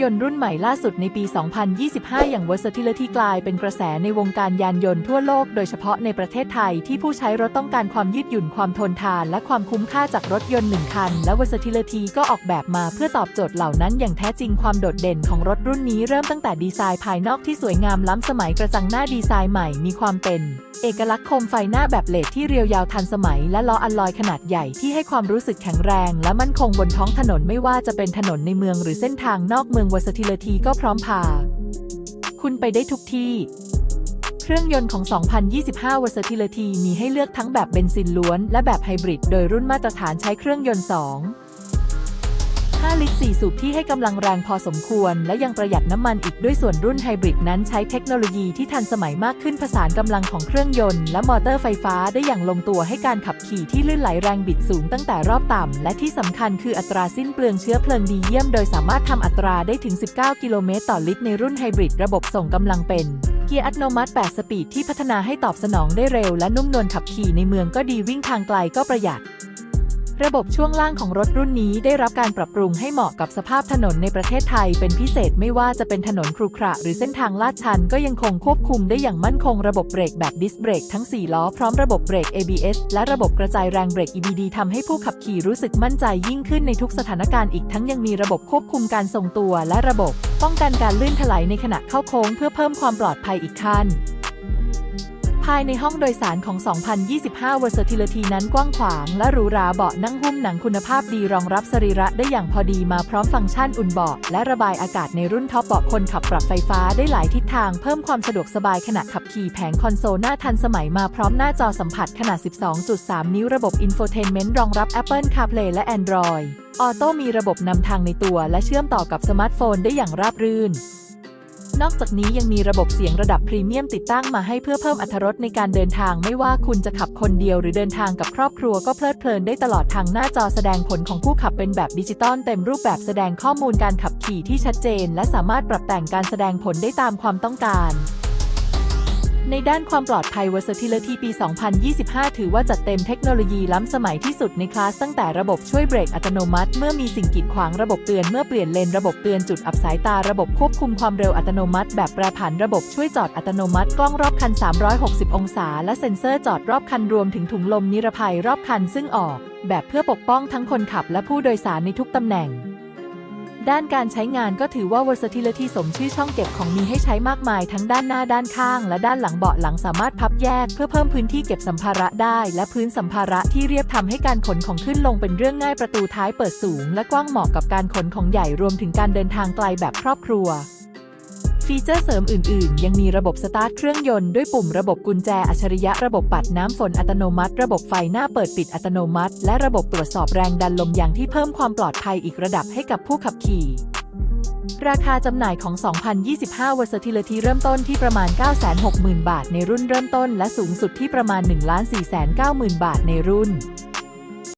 ยนต์รุ่นใหม่ล่าสุดในปี 2025 อย่าง Versatility กลายเป็นกระแสในวงการยานยนต์ทั่วโลกโดยเฉพาะในประเทศไทยที่ผู้ใช้รถต้องการความยืดหยุ่นความทนทาน และความคุ้มค่าจากรถยนต์หนึ่งคัน และ Versatility ก็ออกแบบมาเพื่อตอบโจทย์เหล่านั้นอย่างแท้จริงความโดดเด่นของรถรุ่นนี้เริ่มตั้งแต่ดีไซน์ภายนอกที่สวยงามล้ำสมัยกระจังหน้าดีไซน์ใหม่มีความเป็น เอกลักษณ์โคมไฟหน้าแบบเลดที่เรียวยาวทันสมัย และล้ออัลลอยขนาดใหญ่ที่ให้ความรู้สึกแข็งแรง และมั่นคงบนท้องถนนไม่ว่าจะเป็นถนนในเมืองหรือเส้นทางนอกเมืองวอร์เซติเลตีก็พร้อมพา คุณไปได้ทุกที่ เครื่องยนต์ของ 2025วอร์สติเลทีมีให้เลือกทั้งแบบเบนซินล้วน และแบบไฮบริด โดยรุ่นมาตรฐานใช้เครื่องยนต์ 2 5 ลิตร 4 สูบที่ให้กำลังแรงพอสมควร และยังประหยัดน้ำมันอีกด้วยส่วนรุ่นไฮบริดนั้นใช้เทคโนโลยีที่ทันสมัยมากขึ้นผสานกำลังของเครื่องยนต์และมอเตอร์ไฟฟ้าได้อย่างลงตัวให้การขับขี่ที่ลื่นไหลแรงบิดสูงตั้งแต่รอบต่ำ และที่สำคัญคืออัตราสิ้นเปลืองเชื้อเพลิงดีเยี่ยม โดยสามารถทำอัตราได้ถึง 19 กิโลเมตรต่อลิตรในรุ่นไฮบริดระบบส่งกำลังเป็นเกียร์อัตโนมัติ 8 สปีดที่พัฒนาให้ตอบสนองได้เร็วและนุ่มนวลขับขี่ในเมืองก็ดีวิ่งทางไกลก็ประหยัด ระบบช่วงล่างของรถรุ่นนี้ได้รับการปรับปรุงให้เหมาะกับสภาพถนนในประเทศไทยเป็นพิเศษไม่ว่าจะเป็นถนนครุขระหรือเส้นทางลาดชันก็ยังคงควบคุมได้อย่างมั่นคงระบบเบรกแบบดิสเบรกทั้ง 4 ล้อพร้อมระบบเบรก ABS และระบบกระจายแรงเบรก EBD ทำให้ผู้ขับขี่รู้สึกมั่นใจยิ่งขึ้นในทุกสถานการณ์อีกทั้งยังมีระบบควบคุมการทรงตัวและระบบ ป้องกันการลื่นถลายในขณะเข้าโค้งเพื่อเพิ่มความปลอดภัยอีกขั้น ภายในห้องโดยสารของ 2025 Versatility นั้นกว้างขวาง และหรูหราเบาะนั่งหุ้มหนังคุณภาพดีรองรับสรีระได้อย่างพอดีมาพร้อมฟังก์ชันอุ่นเบาะและระบายอากาศในรุ่นท็อปเบาะคนขับปรับไฟฟ้าได้หลายทิศทางเพิ่มความสะดวกสบายขณะขับขี่แผงคอนโซลหน้าทันสมัยมาพร้อมหน้าจอสัมผัสขนาด 12.3 นิ้วระบบ Infotainment รองรับ Apple CarPlay และ Android Auto มีระบบนำทางในตัวและเชื่อมต่อกับสมาร์ทโฟนได้อย่างราบรื่น นอกจากนี้ยังมีระบบเสียงระดับพรีเมียมติดตั้งมาให้เพื่อเพิ่มอรรถรสในการเดินทาง ไม่ว่าคุณจะขับคนเดียวหรือเดินทางกับครอบครัวก็เพลิดเพลินได้ตลอดทางหน้าจอแสดงผลของผู้ขับเป็นแบบดิจิตอลเต็มรูปแบบแสดงข้อมูลการขับขี่ที่ชัดเจน และสามารถปรับแต่งการแสดงผลได้ตามความต้องการ ในด้านความปลอดภัย Versatility ปี 2025 ถือว่าจัดเต็มเทคโนโลยีล้ำสมัยที่สุดในคลาสตั้งแต่ระบบช่วยเบรกอัตโนมัติ เมื่อมีสิ่งกีดขวางระบบเตือนเมื่อเปลี่ยนเลนระบบเตือนจุดอับสายตาระบบควบคุมความเร็วอัตโนมัติ แบบแปรผันระบบช่วยจอดอัตโนมัติ กล้องรอบคัน 360 องศา และเซ็นเซอร์จอดรอบคันรวมถึงถุงลมนิรภัยรอบคันซึ่งออก แบบเพื่อปกป้องทั้งคนขับและผู้โดยสารในทุกตำแหน่ง ด้านการใช้งานก็ถือว่า Versatility สมชื่อช่องเก็บของมีให้ใช้มากมายทั้งด้านหน้าด้านข้าง และด้านหลังเบาะหลังสามารถพับแยก เพื่อเพิ่มพื้นที่เก็บสัมภาระได้ และพื้นสัมภาระที่เรียบทำให้การขนของขึ้นลงเป็นเรื่องง่ายประตูท้ายเปิดสูง และกว้างเหมาะกับการขนของใหญ่รวมถึงการเดินทางไกลแบบครอบครัว ฟีเจอร์เสริมอื่น ๆ ยังมีระบบสตาร์ทเครื่องยนต์ด้วยปุ่มระบบกุญแจอัจฉริยะระบบปัดน้ำฝนอัตโนมัติ ระบบไฟหน้าเปิดปิดอัตโนมัติ และระบบตรวจสอบแรงดันลมยางที่เพิ่มความปลอดภัยอีกระดับให้กับผู้ขับขี่ราคาจำหน่ายของ 2025 Versatility เริ่มต้นที่ประมาณ 960,000 บาทในรุ่นเริ่มต้นและสูงสุดที่ประมาณ 1,490,000 บาทในรุ่น